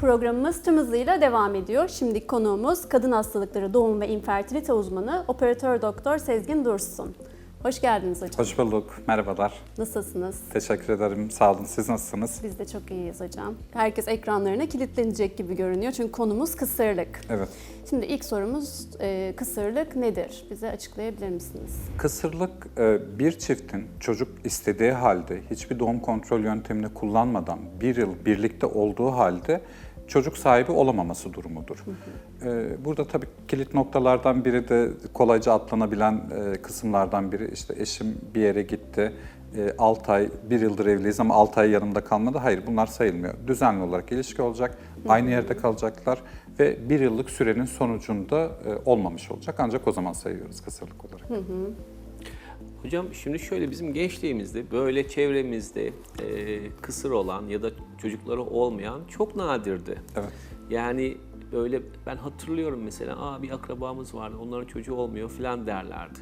Programımız tüm hızıyla devam ediyor. Şimdi konuğumuz kadın hastalıkları doğum ve infertilite uzmanı operatör doktor Sezgin Dursun. Hoş geldiniz hocam. Hoş bulduk. Merhabalar. Nasılsınız? Teşekkür ederim. Sağ olun. Siz nasılsınız? Biz de çok iyiyiz hocam. Herkes ekranlarına kilitlenecek gibi görünüyor çünkü konumuz kısırlık. Evet. Şimdi ilk sorumuz e, kısırlık nedir? Bize açıklayabilir misiniz? Kısırlık e, bir çiftin çocuk istediği halde hiçbir doğum kontrol yöntemini kullanmadan bir yıl birlikte olduğu halde çocuk sahibi olamaması durumudur. E, Burada tabii kilit noktalardan biri de kolayca atlanabilen e, kısımlardan biri işte eşim bir yere gitti. 6 ay, 1 yıldır evliyiz ama 6 ay yanımda kalmadı. Hayır bunlar sayılmıyor. Düzenli olarak ilişki olacak, aynı yerde kalacaklar ve bir yıllık sürenin sonucunda e, olmamış olacak. Ancak o zaman sayıyoruz kısırlık olarak. Hocam şimdi şöyle bizim gençliğimizde böyle çevremizde e, kısır olan ya da çocukları olmayan çok nadirdi. Evet. Yani böyle ben hatırlıyorum mesela Aa, bir akrabamız vardı onların çocuğu olmuyor falan derlerdi.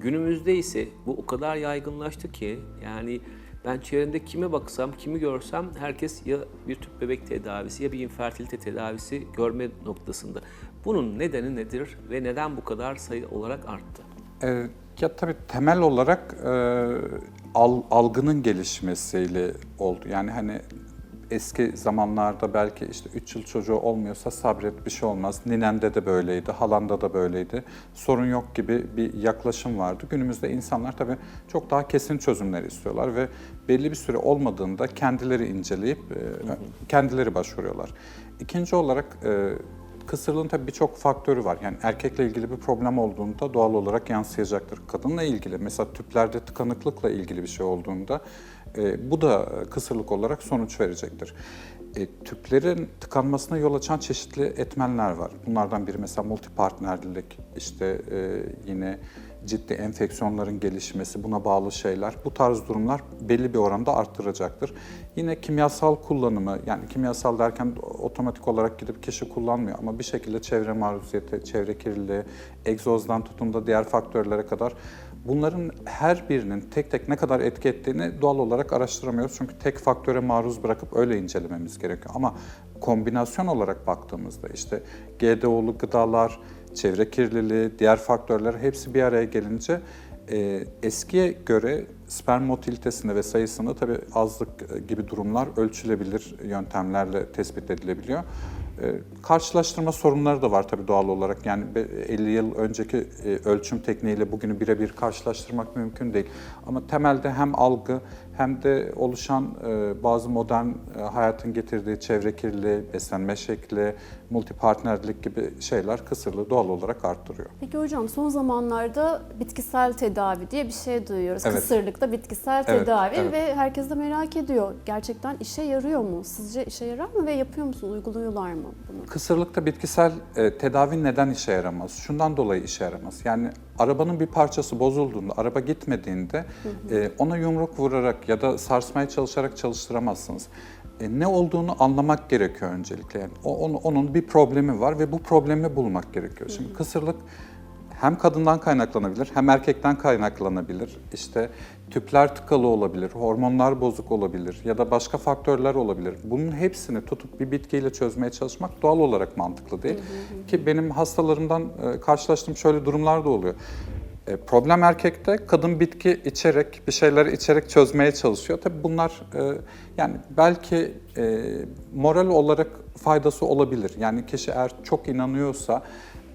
Günümüzde ise bu o kadar yaygınlaştı ki yani ben çevremde kime baksam, kimi görsem herkes ya bir tüp bebek tedavisi ya bir infertilite tedavisi görme noktasında. Bunun nedeni nedir ve neden bu kadar sayı olarak arttı? E, ya tabii temel olarak e, al- algının gelişmesiyle oldu. Yani hani eski zamanlarda belki işte 3 yıl çocuğu olmuyorsa sabret bir şey olmaz. Ninende de böyleydi, halanda da böyleydi. Sorun yok gibi bir yaklaşım vardı. Günümüzde insanlar tabii çok daha kesin çözümler istiyorlar ve belli bir süre olmadığında kendileri inceleyip e, kendileri başvuruyorlar. İkinci olarak e, Kısırlığın tabii birçok faktörü var. Yani erkekle ilgili bir problem olduğunda doğal olarak yansıyacaktır. Kadınla ilgili mesela tüplerde tıkanıklıkla ilgili bir şey olduğunda e, bu da kısırlık olarak sonuç verecektir. E, tüplerin tıkanmasına yol açan çeşitli etmenler var. Bunlardan biri mesela multipartnerlilik, işte e, yine ciddi enfeksiyonların gelişmesi, buna bağlı şeyler. Bu tarz durumlar belli bir oranda arttıracaktır. Yine kimyasal kullanımı, yani kimyasal derken otomatik olarak gidip kişi kullanmıyor ama bir şekilde çevre maruziyeti, çevre kirliliği, egzozdan tutun da diğer faktörlere kadar bunların her birinin tek tek ne kadar etki ettiğini doğal olarak araştıramıyoruz. Çünkü tek faktöre maruz bırakıp öyle incelememiz gerekiyor. Ama kombinasyon olarak baktığımızda işte GDO'lu gıdalar, çevre kirliliği, diğer faktörler hepsi bir araya gelince e, eskiye göre sperm motilitesinde ve sayısında tabii azlık e, gibi durumlar ölçülebilir yöntemlerle tespit edilebiliyor. E, karşılaştırma sorunları da var tabii doğal olarak. Yani be- 50 yıl önceki e, ölçüm tekniğiyle bugünü birebir karşılaştırmak mümkün değil. Ama temelde hem algı hem de oluşan e, bazı modern e, hayatın getirdiği çevre kirliliği, beslenme şekli, multipartnerlik gibi şeyler kısırlığı doğal olarak arttırıyor. Peki hocam son zamanlarda bitkisel tedavi diye bir şey duyuyoruz. Evet. Kısırlıkta bitkisel Evet, tedavi evet. ve herkes de merak ediyor. Gerçekten işe yarıyor mu? Sizce işe yarar mı ve yapıyor musunuz? Uyguluyorlar mı bunu? Kısırlıkta bitkisel e, tedavi neden işe yaramaz? Şundan dolayı işe yaramaz. Yani arabanın bir parçası bozulduğunda, araba gitmediğinde e, ona yumruk vurarak ya da sarsmaya çalışarak çalıştıramazsınız. E, ne olduğunu anlamak gerekiyor öncelikle. Yani o, onu- onun bir problemi var ve bu problemi bulmak gerekiyor. Şimdi kısırlık hem kadından kaynaklanabilir hem erkekten kaynaklanabilir. İşte tüpler tıkalı olabilir, hormonlar bozuk olabilir ya da başka faktörler olabilir. Bunun hepsini tutup bir bitkiyle çözmeye çalışmak doğal olarak mantıklı değil. Ki benim hastalarımdan e, karşılaştığım şöyle durumlar da oluyor. E, Problem erkekte, kadın bitki içerek, bir şeyler içerek çözmeye çalışıyor. Tabii bunlar e, yani belki e, moral olarak faydası olabilir. Yani kişi eğer çok inanıyorsa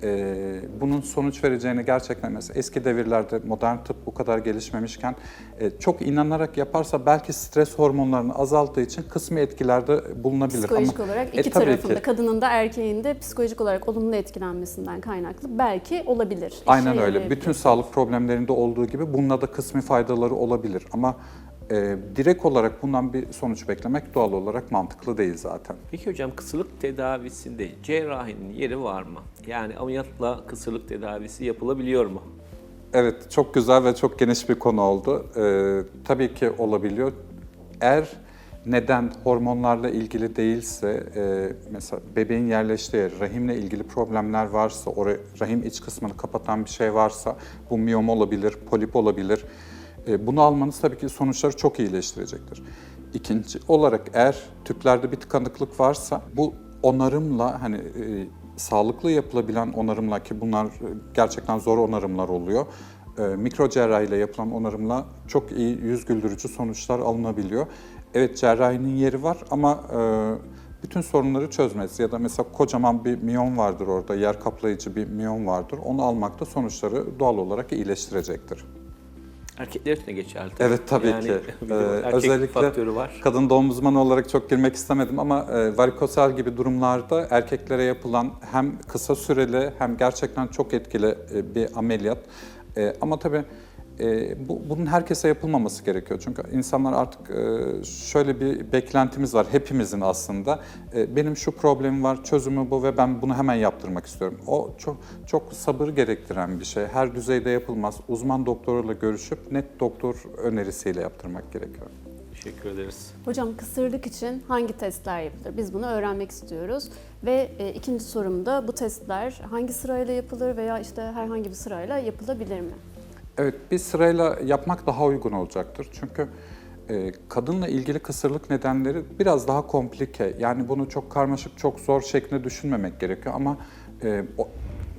e, bunun sonuç vereceğini gerçekten mesela eski devirlerde modern tıp bu kadar gelişmemişken e, çok inanarak yaparsa belki stres hormonlarını azalttığı için kısmi etkilerde bulunabilir. Psikolojik Ama, olarak e, iki tabii tarafında ki. kadının da erkeğin de psikolojik olarak olumlu etkilenmesinden kaynaklı belki olabilir. Aynen öyle. Bütün sağlık problemlerinde olduğu gibi bununla da kısmi faydaları olabilir. Ama e, direkt olarak bundan bir sonuç beklemek doğal olarak mantıklı değil zaten. Peki hocam kısırlık tedavisinde cerrahinin yeri var mı? Yani ameliyatla kısırlık tedavisi yapılabiliyor mu? Evet, çok güzel ve çok geniş bir konu oldu. Ee, tabii ki olabiliyor. Eğer neden hormonlarla ilgili değilse, e, mesela bebeğin yerleştiği yer, rahimle ilgili problemler varsa, o rahim iç kısmını kapatan bir şey varsa, bu miyom olabilir, polip olabilir. E, bunu almanız tabii ki sonuçları çok iyileştirecektir. İkinci olarak eğer tüplerde bir tıkanıklık varsa, bu onarımla hani e, sağlıklı yapılabilen onarımla ki bunlar e, gerçekten zor onarımlar oluyor. E, mikro cerrahiyle yapılan onarımla çok iyi yüz güldürücü sonuçlar alınabiliyor. Evet cerrahinin yeri var ama e, bütün sorunları çözmez. Ya da mesela kocaman bir miyon vardır orada, yer kaplayıcı bir miyon vardır. Onu almakta sonuçları doğal olarak iyileştirecektir. Erkekler için de geçerli. Evet tabii yani, ki. Ee, özellikle var. kadın doğum uzmanı olarak çok girmek istemedim ama e, varikosel gibi durumlarda erkeklere yapılan hem kısa süreli hem gerçekten çok etkili e, bir ameliyat. E, ama tabii e, bu, bunun herkese yapılmaması gerekiyor. Çünkü insanlar artık e, şöyle bir beklentimiz var hepimizin aslında. E, benim şu problemim var, çözümü bu ve ben bunu hemen yaptırmak istiyorum. O çok çok sabır gerektiren bir şey. Her düzeyde yapılmaz. Uzman doktoruyla görüşüp net doktor önerisiyle yaptırmak gerekiyor. Teşekkür ederiz. Hocam kısırlık için hangi testler yapılır? Biz bunu öğrenmek istiyoruz. Ve e, ikinci sorum da bu testler hangi sırayla yapılır veya işte herhangi bir sırayla yapılabilir mi? Evet, bir sırayla yapmak daha uygun olacaktır. Çünkü e, kadınla ilgili kısırlık nedenleri biraz daha komplike. Yani bunu çok karmaşık, çok zor şeklinde düşünmemek gerekiyor ama e, o,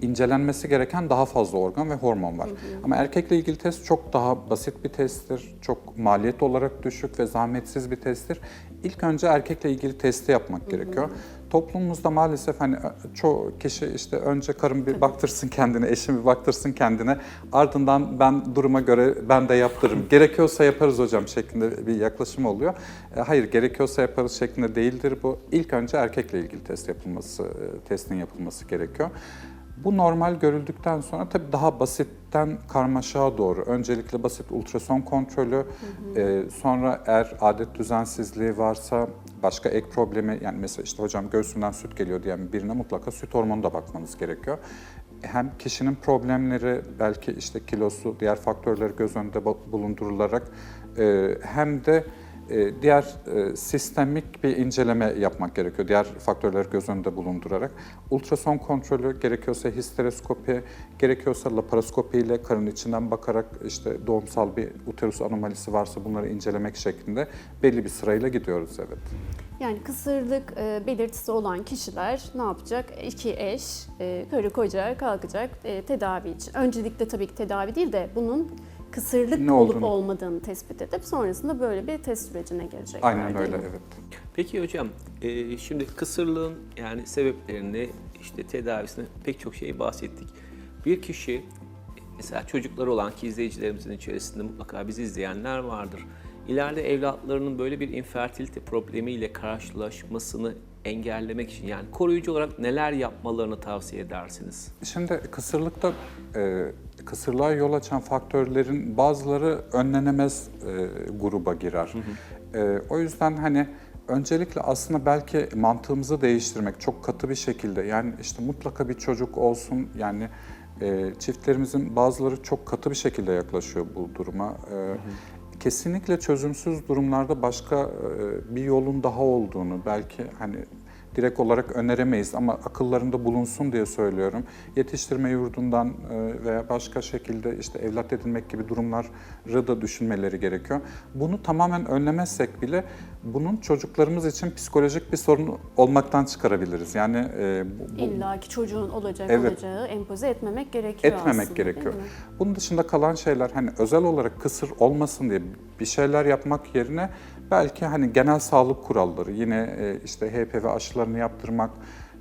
incelenmesi gereken daha fazla organ ve hormon var. Ama erkekle ilgili test çok daha basit bir testtir. Çok maliyet olarak düşük ve zahmetsiz bir testtir. İlk önce erkekle ilgili testi yapmak gerekiyor. Toplumumuzda maalesef hani çoğu kişi işte önce karım bir baktırsın kendine, eşim bir baktırsın kendine. Ardından ben duruma göre ben de yaptırırım. Gerekiyorsa yaparız hocam şeklinde bir yaklaşım oluyor. E, Hayır gerekiyorsa yaparız şeklinde değildir bu. İlk önce erkekle ilgili test yapılması, e, testin yapılması gerekiyor. Bu normal görüldükten sonra tabii daha basitten karmaşağa doğru. Öncelikle basit ultrason kontrolü, e, sonra eğer adet düzensizliği varsa başka ek problemi yani mesela işte hocam göğsünden süt geliyor diyen birine mutlaka süt hormonu da bakmanız gerekiyor. Hem kişinin problemleri belki işte kilosu, diğer faktörleri göz önünde bu- bulundurularak e, hem de diğer e, sistemik bir inceleme yapmak gerekiyor. Diğer faktörleri göz önünde bulundurarak. Ultrason kontrolü gerekiyorsa histeroskopi, gerekiyorsa laparoskopi ile karın içinden bakarak işte doğumsal bir uterus anomalisi varsa bunları incelemek şeklinde belli bir sırayla gidiyoruz evet. Yani kısırlık e, belirtisi olan kişiler ne yapacak? İki eş, e, karı koca kalkacak e, tedavi için. Öncelikle tabii ki tedavi değil de bunun kısırlık Ne olup olduğunu. olmadığını tespit edip sonrasında böyle bir test sürecine girecekler. Aynen öyle evet. Peki hocam, e, şimdi kısırlığın yani sebeplerini, işte tedavisini pek çok şey bahsettik. Bir kişi, mesela çocukları olan ki izleyicilerimizin içerisinde mutlaka bizi izleyenler vardır. İleride evlatlarının böyle bir infertilite problemiyle karşılaşmasını engellemek için yani koruyucu olarak neler yapmalarını tavsiye edersiniz? Şimdi kısırlıkta e, kısırlığa yol açan faktörlerin bazıları önlenemez e, gruba girer. E, o yüzden hani öncelikle aslında belki mantığımızı değiştirmek çok katı bir şekilde yani işte mutlaka bir çocuk olsun yani e, çiftlerimizin bazıları çok katı bir şekilde yaklaşıyor bu duruma. E, Kesinlikle çözümsüz durumlarda başka e, bir yolun daha olduğunu belki hani direkt olarak öneremeyiz ama akıllarında bulunsun diye söylüyorum. Yetiştirme yurdundan e, veya başka şekilde işte evlat edinmek gibi durumları da düşünmeleri gerekiyor. Bunu tamamen önlemezsek bile bunun çocuklarımız için psikolojik bir sorun olmaktan çıkarabiliriz. Yani e, bu, İlla ki çocuğun olacak Evet. olacağı empoze etmemek gerekiyor etmemek aslında, gerekiyor. Bunun dışında kalan şeyler hani özel olarak kısır olmasın diye bir şeyler yapmak yerine belki hani genel sağlık kuralları yine e, işte HPV aşılarını yaptırmak,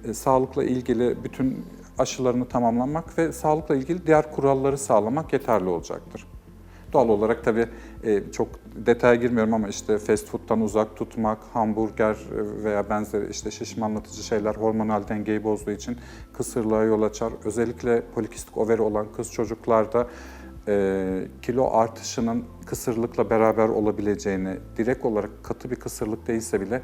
e, sağlıkla ilgili bütün aşılarını tamamlamak ve sağlıkla ilgili diğer kuralları sağlamak yeterli olacaktır. Doğal olarak tabii e, çok detaya girmiyorum ama işte fast food'tan uzak tutmak, hamburger veya benzeri işte şişmanlatıcı şeyler hormonal dengeyi bozduğu için kısırlığa yol açar. Özellikle polikistik overi olan kız çocuklarda e, kilo artışının kısırlıkla beraber olabileceğini, direkt olarak katı bir kısırlık değilse bile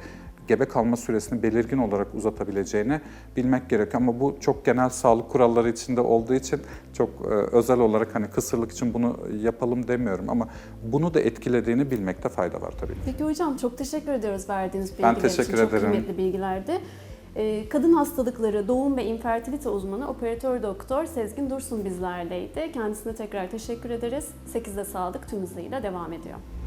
gebe kalma süresini belirgin olarak uzatabileceğini bilmek gerekiyor. Ama bu çok genel sağlık kuralları içinde olduğu için çok e, özel olarak hani kısırlık için bunu yapalım demiyorum ama bunu da etkilediğini bilmekte fayda var tabii. Peki hocam çok teşekkür ediyoruz verdiğiniz Ben bilgiler teşekkür için. Çok ederim. kıymetli bilgilerdi. Ee, Kadın hastalıkları, doğum ve infertilite uzmanı operatör doktor Sezgin Dursun bizlerleydi. Kendisine tekrar teşekkür ederiz. 8'de sağlık tüm hızıyla devam ediyor.